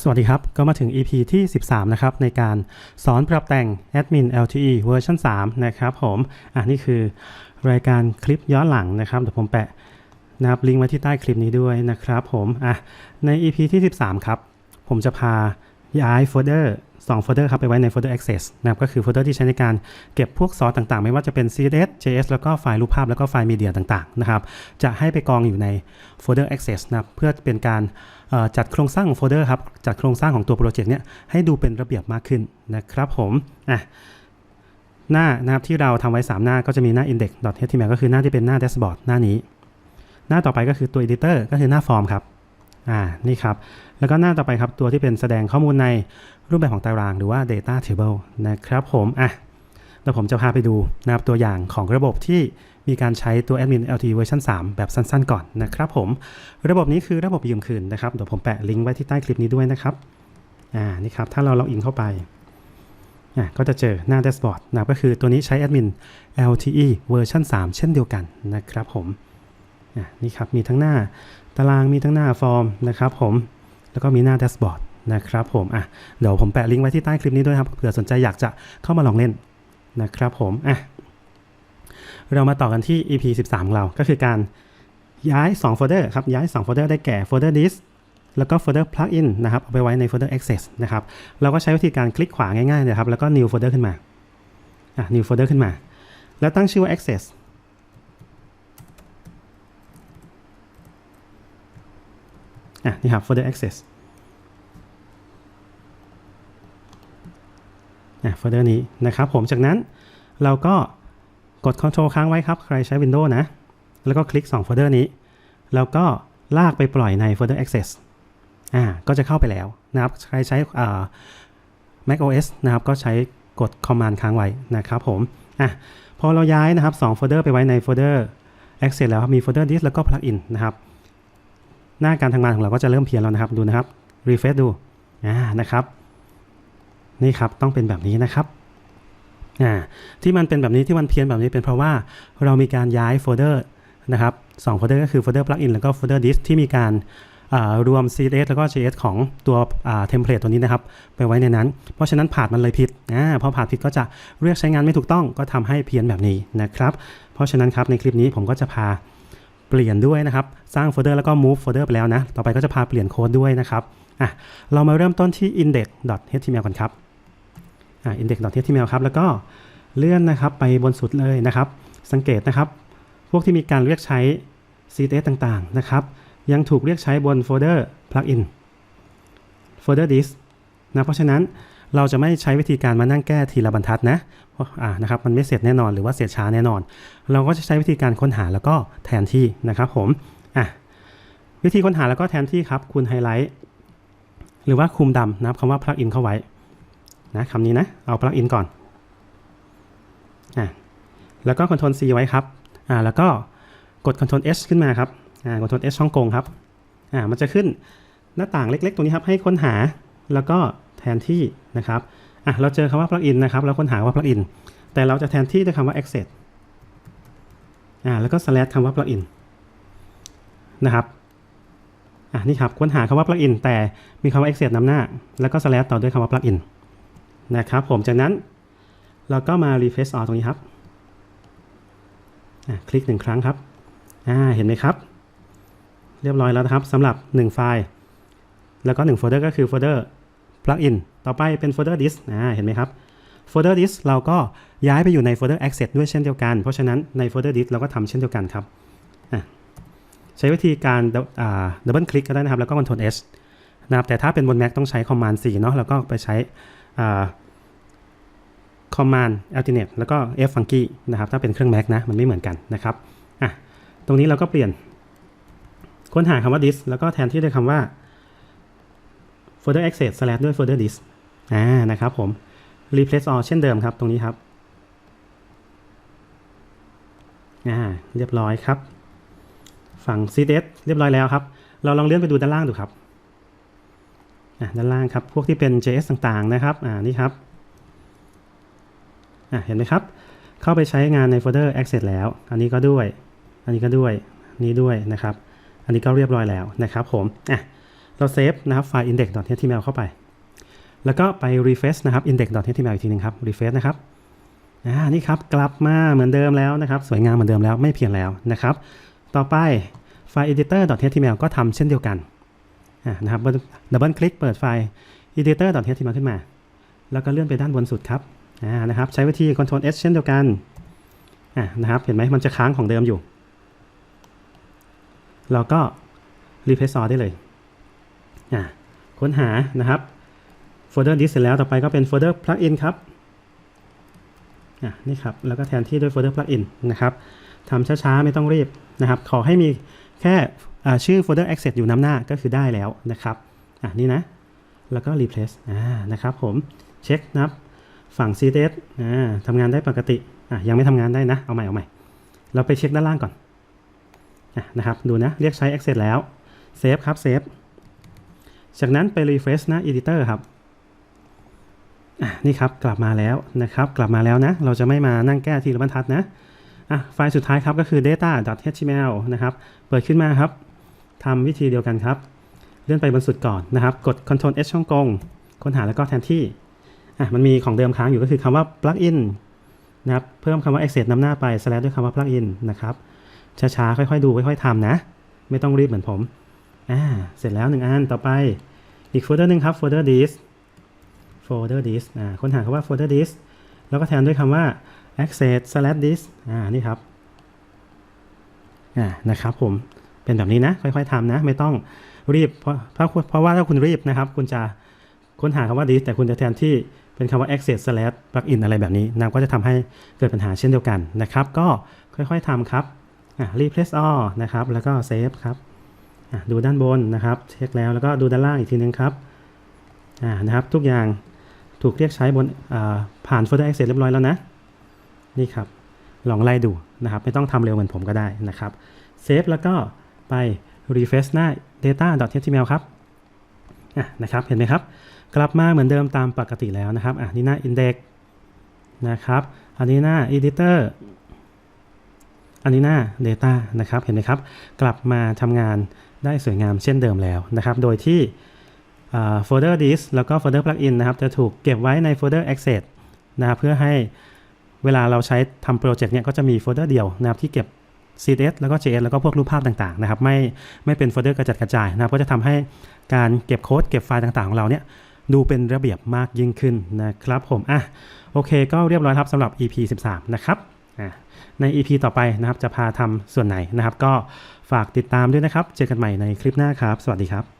สวัสดีครับ ก็มาถึง EP ที่ 13 นะครับ ในการสอนปรับแต่ง Admin LTE เวอร์ชัน3นะครับผมอะนี่คือรายการคลิปย้อนหลังนะครับ เดี๋ยวผมแปะนะครับลิงก์ไว้ที่ใต้คลิปนี้ด้วยนะครับผมอะใน EP ที่ 13 ครับ ผมจะพาย้ายโฟลเดอร์ 2โฟลเดอร์ครับไปไว้ในโฟลเดอร์ Access นะครับก็คือโฟลเดอร์ที่ใช้ในการเก็บพวกซอสต่างๆ ไม่ว่าจะเป็น CSS JS แล้วก็ไฟล์รูปภาพแล้วก็ไฟล์มีเดียต่างๆนะครับจะให้ไปกองอยู่ในโฟลเดอร์ Access นะครับเพื่อเป็นการจัดโครงสร้างของโฟลเดอร์ครับจัดโครงสร้างของตัวโปรเจกต์เนี่ยให้ดูเป็นระเบียบมากขึ้นนะครับผมอะหน้านะครับที่เราทำไว้ 3 หน้าก็จะมีหน้า index.html ก็คือหน้าที่เป็นหน้า dashboard หน้านี้ หน้าต่อไปก็คือตัว editor ก็คือหน้าฟอร์มครับ อ่านี่ครับ แล้วก็หน้าต่อไปครับตัวที่เป็นแสดงข้อมูลในรูปแบบของตารางหรือว่า data table นะครับผมอะแล้วผมจะพาไปดูนะครับตัวอย่างของระบบที่มีการใช้ตัว admin LT version 3 แบบสั้นๆ ก่อนนะครับผม ระบบนี้คือระบบยืมคืนนะครับ เดี๋ยวผมแปะลิงก์ไว้ที่ใต้คลิปนี้ด้วยนะครับ อ่า นี่ครับ ถ้าเราล็อกอินเข้าไป อ่า ก็จะเจอหน้า dashboard นะ ก็คือตัวนี้ใช้ admin LTE version 3 เช่นเดียวกันนะครับผม อ่า นี่ครับ มีทั้งหน้า ตารางมีทั้งหน้าฟอร์มนะครับผม แล้วก็มีหน้า dashboard นะครับผมอะเดี๋ยวผมแปะลิงก์ไว้ที่ใต้คลิปนี้ด้วยครับเผื่อสนใจอยากจะเข้ามาลองเล่นนะครับผมอะเรามาต่อกันที่ EP 13 ของเรา ก็คือการย้าย2โฟลเดอร์ครับ ย้าย2โฟลเดอร์ได้แก่โฟลเดอร์ disk แล้วก็โฟลเดอร์ plugin นะครับ เอาไปไว้ในโฟลเดอร์ access นะครับ เราก็ใช้วิธีการคลิกขวาง่ายๆเลยครับ แล้วก็ new folder ขึ้นมา อะ new folder ขึ้นมา แล้วตั้งชื่อว่า access อะนี่ครับ folder access อะ folder นี้นะครับผมจากนั้นเราก็กด Ctrl ค้างไว้ครับ ใครใช้ Windows นะ แล้วก็คลิก 2 โฟลเดอร์นี้ แล้วก็ลากไปปล่อยในโฟลเดอร์ Access อ่าก็จะเข้าไปแล้วนะครับ ใครใช้อ่า Mac OS นะครับ ก็ใช้กด Command ค้างไว้นะครับผม อะ พอเราย้ายนะครับ2โฟลเดอร์ไปไว้ในโฟลเดอร์ Access แล้วครับมีโฟลเดอร์ Disk แล้วก็ Plugin นะครับ หน้าการทำงานของเราก็จะเริ่มเพี้ยนแล้วนะครับ ดูนะครับ Refresh ดูอ่านะครับ นี่ครับต้องเป็นแบบนี้นะครับอ่าที่มันเป็นแบบนี้ที่มันเพี้ยนแบบนี้เป็นเพราะว่าเรามีการย้ายโฟลเดอร์นะครับสองโฟลเดอร์ก็คือโฟลเดอร์ plugin แล้วก็โฟลเดอร์ disk ที่มีการอ่ารวม CSS แล้วก็ JS ของตัวอ่าเทมเพลตตัวนี้นะครับ ไปไว้ในนั้น เพราะฉะนั้นผ่านมันเลยผิดอ่าพอผ่านผิดก็จะเรียกใช้งานไม่ถูกต้องก็ทำให้เพี้ยนแบบนี้นะครับ เพราะฉะนั้นครับในคลิปนี้ผมก็จะพา เปลี่ยนด้วยนะครับ สร้างโฟลเดอร์แล้วก็ move โฟลเดอร์ไปแล้วนะ ต่อไปก็จะพาเปลี่ยนโค้ดด้วยนะครับอะเรามาเริ่มต้นที่ index.html ก่อนครับอ่า index.html ครับ แล้วก็เลื่อนนะครับไปบนสุดเลยนะครับ สังเกตนะครับ พวกที่มีการเรียกใช้ CSS ต่างๆนะครับ ยังถูกเรียกใช้บนโฟลเดอร์ plugin โฟลเดอร์ disk นะเพราะฉะนั้น เราจะไม่ใช้วิธีการมานั่งแก้ทีละบรรทัดนะเพราะอ่านะครับมันไม่เสร็จแน่นอนหรือว่าเสร็จช้าแน่นอน เราก็จะใช้วิธีการค้นหาแล้วก็แทนที่นะครับผมอะวิธีค้นหาแล้วก็แทนที่ครับคุณไฮไลท์หรือว่าคุมดำนะครับคำว่า plugin เข้าไว้นะคำนี้นะเอา plugin ก่อนอะแล้วก็ Ctrl C ไว้ครับอ่าแล้วก็กด Ctrl S ขึ้นมาครับอ่า Ctrl S ช่องกงครับอ่ามันจะขึ้นหน้าต่างเล็ก ๆ ตรงนี้ครับให้ค้นหาแล้วก็ ทนที่นะครับอะเราเจอคำว่า plugin นะครับแล้วค้นหาว่า plugin แต่เราจะแทนที่ด้วยคำว่า access อ่าแล้วก็ slash คำว่า plugin นะครับอะนี่ครับค้นหาคำว่า plugin แต่มีคำว่า access นำหน้า แล้วก็ slash ต่อด้วยคำว่า plugin นะครับผมจากนั้นเราก็มา refresh all ตรงนี้ครับคลิกหนึ่งครั้งครับเห็นไหมครับ เรียบร้อยแล้วนะครับสำหรับ 1 ไฟล์ แล้วก็ 1 โฟลเดอร์ก็คือโฟลเดอร์ plugin ต่อไปเป็นโฟลเดอร์ disk เห็นไหมครับโฟลเดอร์ disk เราก็ย้ายไปอยู่ในโฟลเดอร์ access ด้วยเช่นเดียวกัน เพราะฉะนั้นในโฟลเดอร์ disk เราก็ทำเช่นเดียวกันครับใช้วิธีการดับเบิลคลิกก็ได้นะครับ แล้วก็ Ctrl S นะครับแต่ถ้าเป็นบน Mac ต้องใช้ Command 4เนาะแล้วก็ไปใช้ command alternate แล้วก็ f funky นะครับ ถ้าเป็นเครื่อง Mac นะ มันไม่เหมือนกันนะครับอะตรงนี้เราก็เปลี่ยน ค้นหาคำว่า disk แล้วก็แทนที่ด้วยคำว่า folder access slash ด้วย folder disk อ่านะครับผม replace all เช่นเดิมครับตรงนี้ครับอ่าเรียบร้อยครับ ฝั่ง cds เรียบร้อยแล้วครับ เราลองเลื่อนไปดูด้านล่างดูครับอ่าด้านล่างครับ พวกที่เป็น js ต่างๆนะครับอ่านี่ครับอะเห็นไหมครับ เข้าไปใช้งานในโฟลเดอร์ access แล้ว อันนี้ก็ด้วย อันนี้ก็ด้วย นี้ด้วยนะครับ อันนี้ก็เรียบร้อยแล้วนะครับผมอะ เราเซฟนะครับไฟล์ index.html เข้าไป แล้วก็ไป refresh นะครับ index.html อีกทีหนึงครับ refresh นะครับอ่านี่ครับกลับมาเหมือนเดิมแล้วนะครับ สวยงามเหมือนเดิมแล้วไม่เพียงแล้วนะครับ ต่อไปไฟล์ editor.html ก็ทำเช่นเดียวกันอ่านะครับดับเบิลคลิกเปิดไฟล์ editor.html ขึ้นมา แล้วก็เลื่อนไปด้านบนสุดครับอ่านะครับใช้วิธี Ctrl S เช่นเดียวกันอ่านะครับเห็นไหมมันจะค้างของเดิมอยู่ เราก็ replace all ได้เลย ค้นหานะครับโฟลเดอร์ disk เสร็จแล้วต่อไปก็เป็นโฟลเดอร์ plugin ครับนี่ครับแล้วก็แทนที่ด้วยโฟลเดอร์ plugin นะครับทำช้าๆ ไม่ต้องรีบนะครับ ขอให้มีแค่ชื่อโฟลเดอร์ access อยู่น้ำหน้าก็คือได้แล้วนะครับอะนี่นะ แล้วก็ replace อ่านะครับผมเช็คนะครับฝั่ง cds อ่าทำงานได้ปกติอะยังไม่ทำงานได้นะ เอาใหม่เอาใหม่ เราไปเช็คด้านล่างก่อนอะนะครับ ดูนะ เรียกใช้ access แล้ว save ครับ save จากนั้นไป refresh หน้า editor ครับอะนี่ครับกลับมาแล้วนะครับ กลับมาแล้วนะ เราจะไม่มานั่งแก้ทีละบรรทัดนะอะไฟล์สุดท้ายครับก็คือ data.html นะครับ เปิดขึ้นมาครับทำวิธีเดียวกันครับ เลื่อนไปบนสุดก่อนนะครับ กด Ctrl S ช่องกง ค้นหาแล้วก็แทนที่อะมันมีของเดิมค้างอยู่ก็คือคำว่า plugin นะครับ เพิ่มคำว่า access นำหน้าไป slash ด้วยคำว่า plugin นะครับ ช้าๆ ค่อยๆ ดู ค่อยๆทำนะ ไม่ต้องรีบเหมือนผม อ่า เสร็จแล้วหนึ่งอัน ต่อไป อีกโฟลเดอร์หนึ่งครับ โฟลเดอร์ disk โฟลเดอร์ disk อ่า ค้นหาคำว่าโฟลเดอร์ disk แล้วก็แทนด้วยคำว่า access slash disk อ่า นี่ครับ อ่า นะครับผม เป็นแบบนี้นะ ค่อยๆทำนะ ไม่ต้องรีบ เพราะ เพราะว่าถ้าคุณรีบนะครับ คุณจะค้นหาคำว่า disk แต่คุณจะแทนที่เป็นคำว่า access slash plugin อะไรแบบนี้นะก็จะทำให้เกิดปัญหาเช่นเดียวกันนะครับ ก็ค่อยๆทำครับ อะ replace all นะครับ แล้วก็ save ครับ ดูด้านบนนะครับเช็คแล้วแล้วก็ดูด้านล่างอีกทีนึงครับอ่านะครับทุกอย่างถูกเรียกใช้บนอ่าผ่าน folder access เรียบร้อยแล้วนะ นี่ครับ ลองไล่ดูนะครับ ไม่ต้องทำเร็วเหมือนผมก็ได้นะครับ save แล้วก็ไป refresh หน้า data.html ครับอะนะครับ เห็นไหมครับ กลับมาเหมือนเดิมตามปกติแล้วนะครับอะนี่หน้า index นะครับ อันนี้หน้า editor อันนี้หน้า Data นะครับ เห็นไหมครับ กลับมาทำงาน ได้สวยงามเช่นเดิมแล้วนะครับ โดยที่โฟลเดอร์ disk แล้วก็โฟลเดอร์ plugin นะครับ จะถูกเก็บไว้ในโฟลเดอร์ access นะครับเพื่อให้เวลาเราใช้ทำโปรเจกต์เนี่ยก็จะมีโฟลเดอร์เดียวนะครับที่เก็บ CSS แล้วก็ JS แล้วก็พวกรูปภาพต่างๆนะครับไม่ไม่เป็นโฟลเดอร์กระจัดกระจายนะครับก็จะทำให้การเก็บโค้ดเก็บไฟล์ต่างๆของเราเนี่ยดูเป็นระเบียบมากยิ่งขึ้นนะครับผมอะโอเคก็เรียบร้อยครับสำหรับ EP 13 นะครับ นะใน EP ต่อไปนะครับจะพาทำส่วนไหนนะครับ ก็ฝากติดตามด้วยนะครับ เจอกันใหม่ในคลิปหน้าครับ สวัสดีครับ